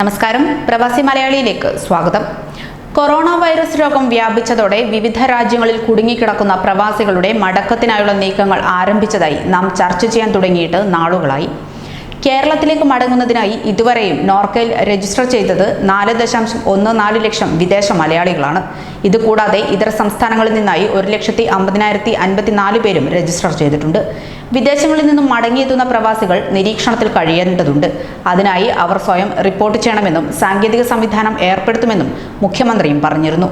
നമസ്കാരം. പ്രവാസി മലയാളിയിലേക്ക് സ്വാഗതം. കൊറോണ വൈറസ് രോഗം വ്യാപിച്ചതോടെ വിവിധ രാജ്യങ്ങളിൽ കുടുങ്ങിക്കിടക്കുന്ന പ്രവാസികളുടെ മടക്കത്തിനായുള്ള നീക്കങ്ങൾ ആരംഭിച്ചതായി നാം ചർച്ച ചെയ്യാൻ തുടങ്ങിയിട്ട് നാളുകളായി. കേരളത്തിലേക്ക് മടങ്ങുന്നതിനായി ഇതുവരെയും നോർക്കയിൽ രജിസ്റ്റർ ചെയ്തത് നാല് ദശാംശം ഒന്ന് നാല് ലക്ഷം വിദേശ മലയാളികളാണ്. ഇതുകൂടാതെ ഇതര സംസ്ഥാനങ്ങളിൽ നിന്നായി ഒരു ലക്ഷത്തി അമ്പതിനായിരത്തി അൻപത്തിനാല് പേരും രജിസ്റ്റർ ചെയ്തിട്ടുണ്ട്. വിദേശങ്ങളിൽ നിന്നും മടങ്ങിയെത്തുന്ന പ്രവാസികൾ നിരീക്ഷണത്തിൽ കഴിയേണ്ടതുണ്ട്. അതിനായി അവർ സ്വയം റിപ്പോർട്ട് ചെയ്യണമെന്നും സാങ്കേതിക സംവിധാനം ഏർപ്പെടുത്തുമെന്നും മുഖ്യമന്ത്രിയും പറഞ്ഞിരുന്നു.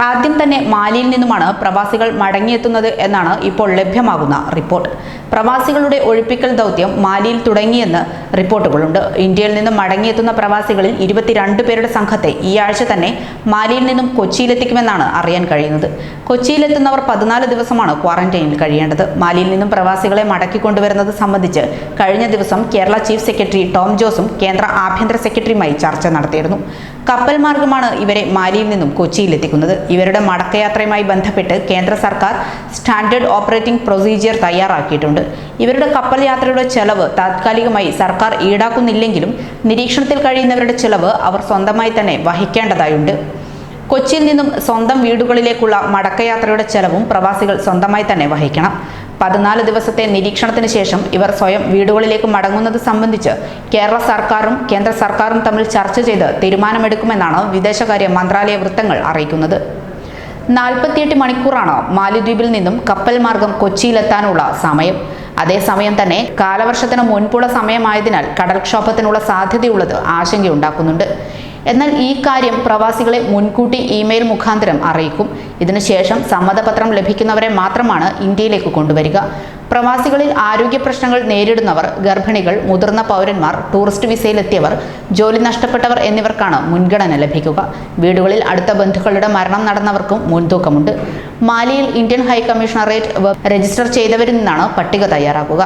ആദ്യം തന്നെ മാലിയിൽ നിന്നുമാണ് പ്രവാസികൾ മടങ്ങിയെത്തുന്നത് എന്നാണ് ഇപ്പോൾ ലഭ്യമാകുന്ന റിപ്പോർട്ട്. പ്രവാസികളുടെ ഒഴിപ്പിക്കൽ ദൗത്യം മാലിയിൽ തുടങ്ങിയെന്ന് റിപ്പോർട്ടുകളുണ്ട്. ഇന്ത്യയിൽ നിന്നും മടങ്ങിയെത്തുന്ന പ്രവാസികളിൽ ഇരുപത്തിരണ്ട് പേരുടെ സംഘത്തെ ഈ ആഴ്ച തന്നെ മാലിയിൽ നിന്നും കൊച്ചിയിലെത്തിക്കുമെന്നാണ് അറിയാൻ കഴിയുന്നത്. കൊച്ചിയിലെത്തുന്നവർ പതിനാല് ദിവസമാണ് ക്വാറന്റൈനിൽ കഴിയേണ്ടത്. മാലിയിൽ നിന്നും പ്രവാസികളെ മടക്കി കൊണ്ടുവരുന്നത് സംബന്ധിച്ച് കഴിഞ്ഞ ദിവസം കേരള ചീഫ് സെക്രട്ടറി ടോം ജോസും കേന്ദ്ര ആഭ്യന്തര സെക്രട്ടറിയുമായി ചർച്ച നടത്തിയിരുന്നു. കപ്പൽ മാർഗമാണ് ഇവരെ മാലിയിൽ നിന്നും കൊച്ചിയിലെത്തിക്കുന്നത്. ഇവരുടെ മടക്കയാത്രയുമായി ബന്ധപ്പെട്ട് കേന്ദ്ര സർക്കാർ സ്റ്റാൻഡേർഡ് ഓപ്പറേറ്റിംഗ് പ്രൊസീജിയർ തയ്യാറാക്കിയിട്ടുണ്ട്. ഇവരുടെ കപ്പൽ യാത്രയുടെ ചെലവ് താത്കാലികമായി സർക്കാർ ഈടാക്കുന്നില്ലെങ്കിലും നിരീക്ഷണത്തിൽ കഴിയുന്നവരുടെ ചെലവ് അവർ സ്വന്തമായി തന്നെ വഹിക്കേണ്ടതായുണ്ട്. കൊച്ചിയിൽ നിന്നും സ്വന്തം വീടുകളിലേക്കുള്ള മടക്കയാത്രയുടെ ചെലവും പ്രവാസികൾ സ്വന്തമായി തന്നെ വഹിക്കണം. പതിനാല് ദിവസത്തെ നിരീക്ഷണത്തിന് ശേഷം ഇവർ സ്വയം വീടുകളിലേക്ക് മടങ്ങുന്നത് സംബന്ധിച്ച് കേരള സർക്കാരും കേന്ദ്ര സർക്കാരും തമ്മിൽ ചർച്ച ചെയ്ത് തീരുമാനമെടുക്കുമെന്നാണ് വിദേശകാര്യ മന്ത്രാലയ വൃത്തങ്ങൾ അറിയിക്കുന്നത്. നാൽപ്പത്തിയെട്ട് മണിക്കൂറാണ് മാലിദ്വീപിൽ നിന്നും കപ്പൽ മാർഗം കൊച്ചിയിലെത്താനുള്ള സമയം. അതേസമയം തന്നെ കാലവർഷത്തിന് മുൻപുള്ള സമയമായതിനാൽ കടൽക്ഷോഭത്തിനുള്ള സാധ്യതയുള്ളത് ആശങ്കയുണ്ടാക്കുന്നുണ്ട്. എന്നാൽ ഈ കാര്യം പ്രവാസികളെ മുൻകൂട്ടി ഇമെയിൽ മുഖാന്തരം അറിയിക്കും. ഇതിനുശേഷം സമ്മതപത്രം ലഭിക്കുന്നവരെ മാത്രമാണ് ഇന്ത്യയിലേക്ക് കൊണ്ടുവരിക. പ്രവാസികളിൽ ആരോഗ്യ പ്രശ്നങ്ങൾ നേരിടുന്നവർ ഗർഭിണികൾ മുതിർന്ന പൗരന്മാർ ടൂറിസ്റ്റ് വിസയിലെത്തിയവർ ജോലി നഷ്ടപ്പെട്ടവർ എന്നിവർക്കാണ് മുൻഗണന ലഭിക്കുക. വീടുകളിൽ അടുത്ത ബന്ധുക്കളുടെ മരണം നടന്നവർക്കും മുൻതൂക്കമുണ്ട്. മാലിയിൽ ഇന്ത്യൻ ഹൈക്കമ്മീഷണറേറ്റ് രജിസ്റ്റർ ചെയ്തവരിൽ നിന്നാണ് പട്ടിക തയ്യാറാക്കുക.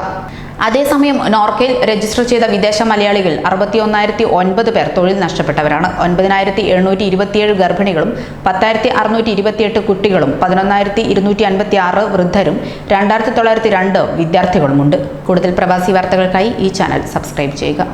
അതേസമയം നോർക്കയിൽ രജിസ്റ്റർ ചെയ്ത വിദേശ മലയാളികൾ അറുപത്തി ഒന്നായിരത്തി ഒൻപത് പേർ തൊഴിൽ നഷ്ടപ്പെട്ടവരാണ്. ഒൻപതിനായിരത്തി എഴുന്നൂറ്റി ഇരുപത്തിയേഴ് ഗർഭിണികളും പത്തായിരത്തി അറുന്നൂറ്റി ഇരുപത്തിയെട്ട് കുട്ടികളും പതിനൊന്നായിരത്തി ഇരുന്നൂറ്റി അൻപത്തി ആറ് വൃദ്ധരും രണ്ടായിരത്തി തൊള്ളായിരത്തി രണ്ട് വിദ്യാർത്ഥികളുമുണ്ട്. കൂടുതൽ പ്രവാസി വാർത്തകൾക്കായി ഈ ചാനൽ സബ്സ്ക്രൈബ് ചെയ്യുക.